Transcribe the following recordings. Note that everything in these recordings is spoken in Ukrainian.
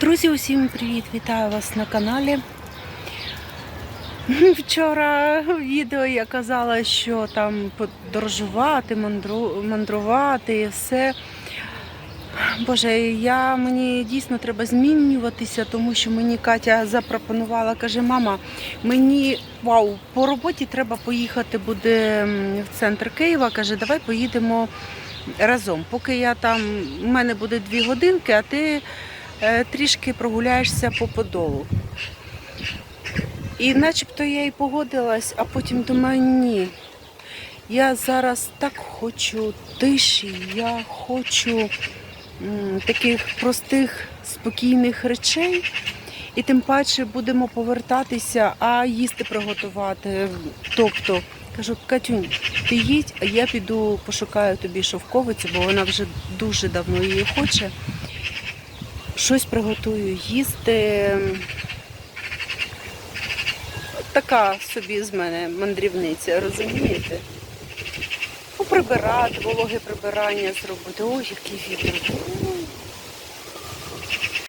Друзі, усім привіт! Вітаю вас на каналі. Вчора в відео я казала, що там подорожувати, мандру, мандрувати і все. Боже, я, мені дійсно треба змінюватися, тому що мені Катя запропонувала, каже, мама, мені вау, по роботі треба поїхати буде в центр Києва. Каже, давай поїдемо разом. Поки я там, у мене буде дві годинки, а ти трішки прогуляєшся по подолу. І начебто я і погодилась, а потім думаю, ні. Я зараз так хочу тиші, я хочу м, таких простих, спокійних речей. І тим паче будемо повертатися, а їсти приготувати. Тобто, кажу, Катюнь, ти їдь, а я піду пошукаю тобі шовковицю, бо вона вже дуже давно її хоче. Щось приготую їсти. Така собі з мене мандрівниця, розумієте? Ну, прибирати, вологе прибирання зробити. Ой, який вітер.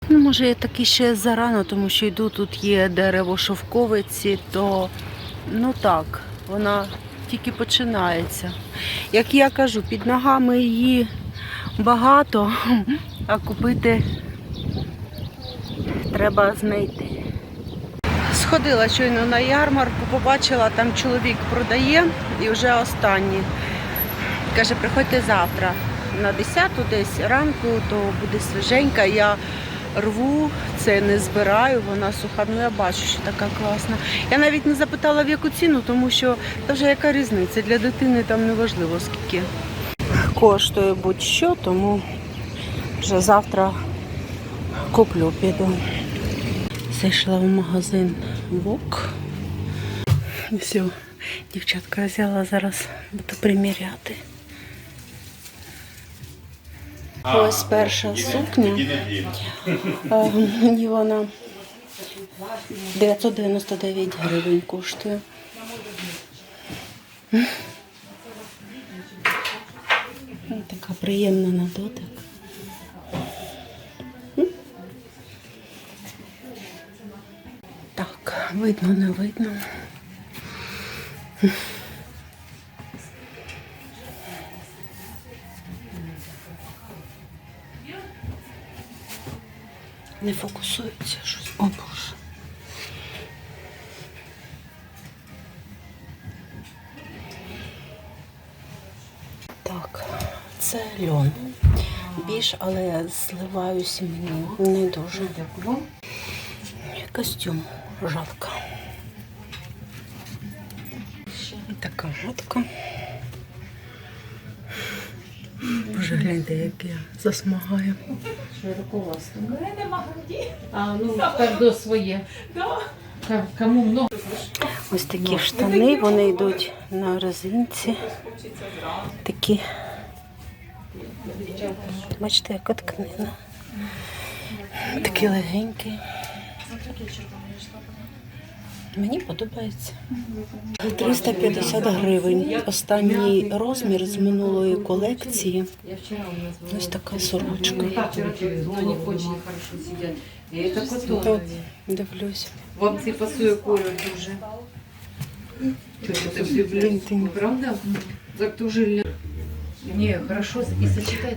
Ну, може, я таки ще зарано, тому що йду, тут є дерево шовковиці, то ну так, вона тільки починається. Як я кажу, під ногами її багато, а купити треба знайти. Сходила щойно на ярмарку, побачила, там чоловік продає і вже останні. Каже, приходьте завтра на 10 десь ранку, то буде свіженька. Я рву, це не збираю, вона суха. Ну я бачу, що така класна. Я навіть не запитала в яку ціну, тому що та вже яка різниця. Для дитини там не важливо скільки коштує будь-що, тому вже завтра куплю, піду. Зайшла в магазин Вок. Все, дівчатка взяла, зараз буду приміряти. Ось перша сукня. Мені вона 999 гривень коштує. Така приємна на дотик. Видно, не видно. Не фокусується щось. О боже. Так, це льон. Більш, але я зливаюся мені не дуже. Костюм жалко. І така матка. Боже, гляньте, як я засмагаю. Широковасту. А, ну, каждое своє. Кому много. Ось такі штани, вони йдуть на резинці. Такі. Бачите, яка тканина. Такі легенькі. Мені подобається. 350 гривень. Останній розмір з минулої колекції. Ось така сорочка. Тут дивлюсь. Вам ці пасує колір дуже. Правда? Так дуже Ні, хорошо і сочетається.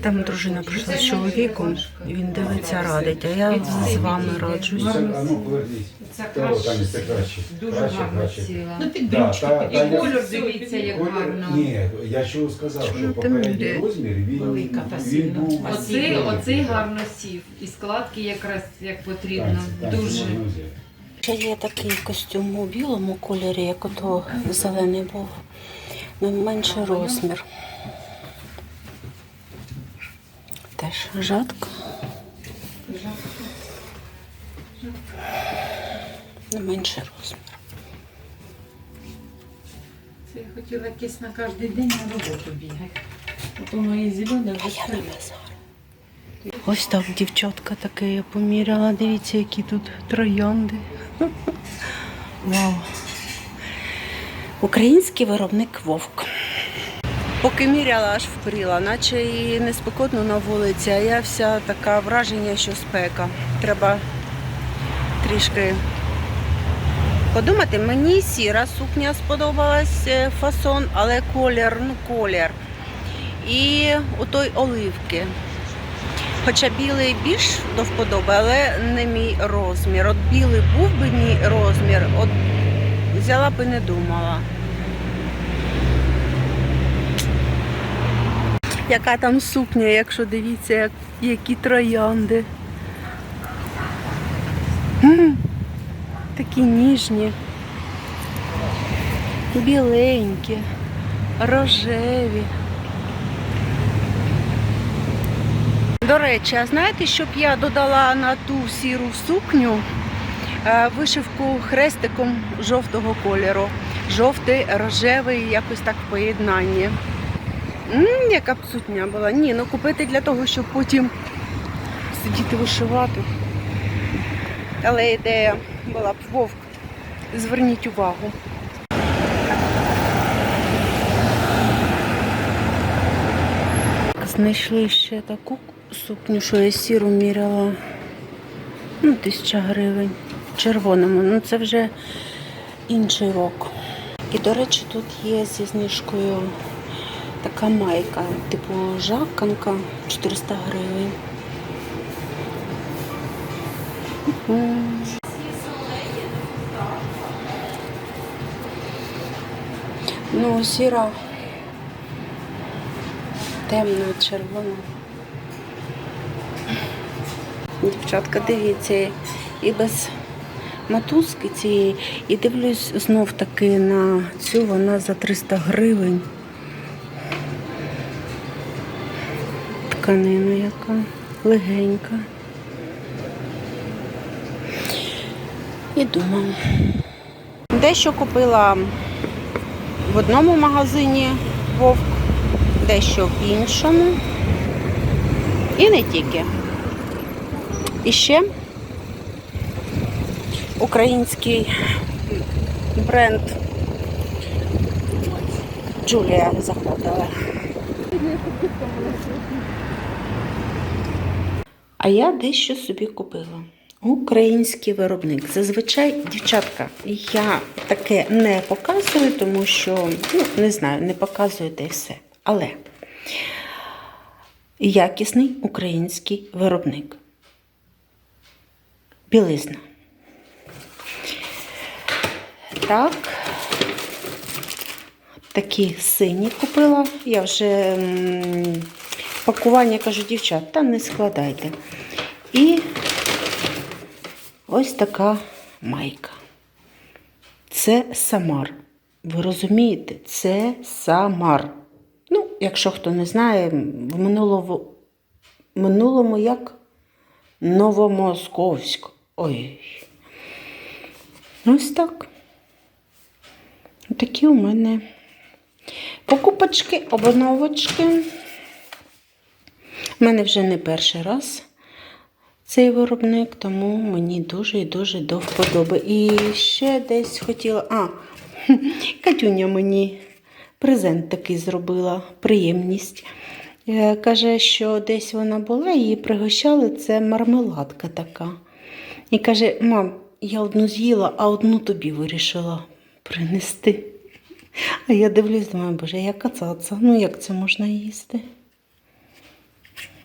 Там дружина прийшла з чоловіком, він дивиться, радить, а я з вами раджусь. Ну. Це це краще. Дуже гарно краще. сіла. Ну, під Да, брючки, та- під та- І колір дивіться, як гарно. Ні, я чого сказав, що Ну, попередній розмір він, був. Оцей, оцей гарно сів. І складки якраз як потрібно. Дуже. Ще є такий костюм у білому кольорі, як ото зелений був. Ну, менший розмір. Теж жатка. Ну, менший розмір. Це я хотіла якесь на кожен день на роботу бігати. От воно і зелене базар. Ось так, дівчатка, таке я поміряла. Дивіться, які тут троянди. Вау. Український виробник вовк. Поки міряла, аж впріла, наче і не спекотно на вулиці, а я вся така враження, що спека. треба трішки подумати. Мені сіра сукня сподобалась е, фасон, але колір, ну колір. І отой оливки. Хоча білий більш до вподоби, але не мій розмір. От білий був би мій розмір, от взяла б і не думала. Яка там сукня, якщо дивіться, як, які троянди. Такі ніжні, біленькі, рожеві. До речі, а знаєте, щоб я додала на ту сіру сукню е, вишивку хрестиком жовтого кольору. Жовтий, рожевий, якось так в поєднанні. Яка б сукня була? Ні, ну купити для того, щоб потім сидіти вишивати. Але ідея була б вовк. Зверніть увагу. Знайшли ще таку сукню, що я сіру міряла. Ну, тисяча гривень. В червоному. Ну це вже інший рок. І, до речі, тут є зі знижкою така майка, типу жаканка 400 гривень. Ну, сіра, темна, червона. Дівчатка, дивіться, і без мотузки цієї, і дивлюсь знов таки на цю, вона за 300 гривень. Тканина яка легенька. І думаю. Дещо купила в одному магазині вовк, дещо в іншому. І не тільки. І ще український бренд Джулія заходила. А я дещо собі купила. Український виробник. Зазвичай, дівчатка, я таке не показую, тому що, ну, не знаю, не показую й все. Але якісний український виробник. Білизна. Так. Такі сині купила. Я вже пакування кажу, дівчат, та не складайте. І ось така майка. Це Самар. Ви розумієте, це Самар. Ну, якщо хто не знає, в минулому, минулому як Новомосковськ. Ой. Ось так. Такі у мене покупочки, обновочки. У мене вже не перший раз цей виробник, тому мені дуже і дуже до вподоби. І ще десь хотіла. А, Катюня мені презент такий зробила, приємність. Е, Каже, що десь вона була, її пригощали, це мармеладка така. І каже: мам, я одну з'їла, а одну тобі вирішила принести. А я дивлюсь, думаю, боже, яка цаца, ну як це можна їсти?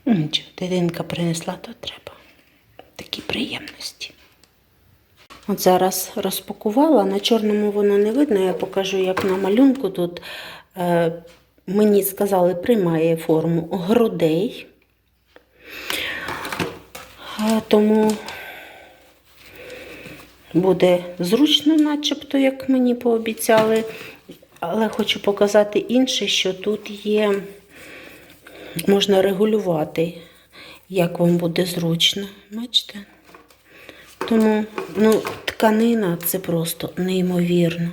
Нічого, дитинка принесла, то треба. Такі приємності. От зараз розпакувала, на чорному воно не видно, я покажу, як на малюнку тут е, мені сказали, приймає форму грудей. Тому буде зручно, начебто, як мені пообіцяли. Але хочу показати інше, що тут є, можна регулювати, як вам буде зручно. Бачите? Тому ну, тканина це просто неймовірно.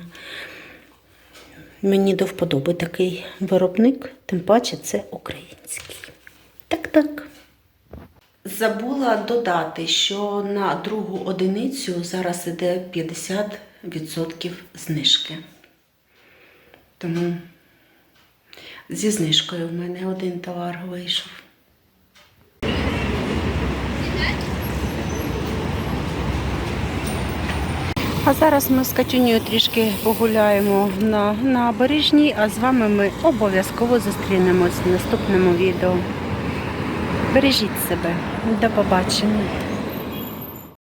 Мені до вподоби такий виробник, тим паче це український. Так-так. Забула додати, що на другу одиницю зараз іде 50% знижки. Тому Зі знижкою в мене один товар вийшов. А зараз ми з Катюнею трішки погуляємо на набережній, а з вами ми обов'язково зустрінемось в наступному відео. Бережіть себе, до побачення!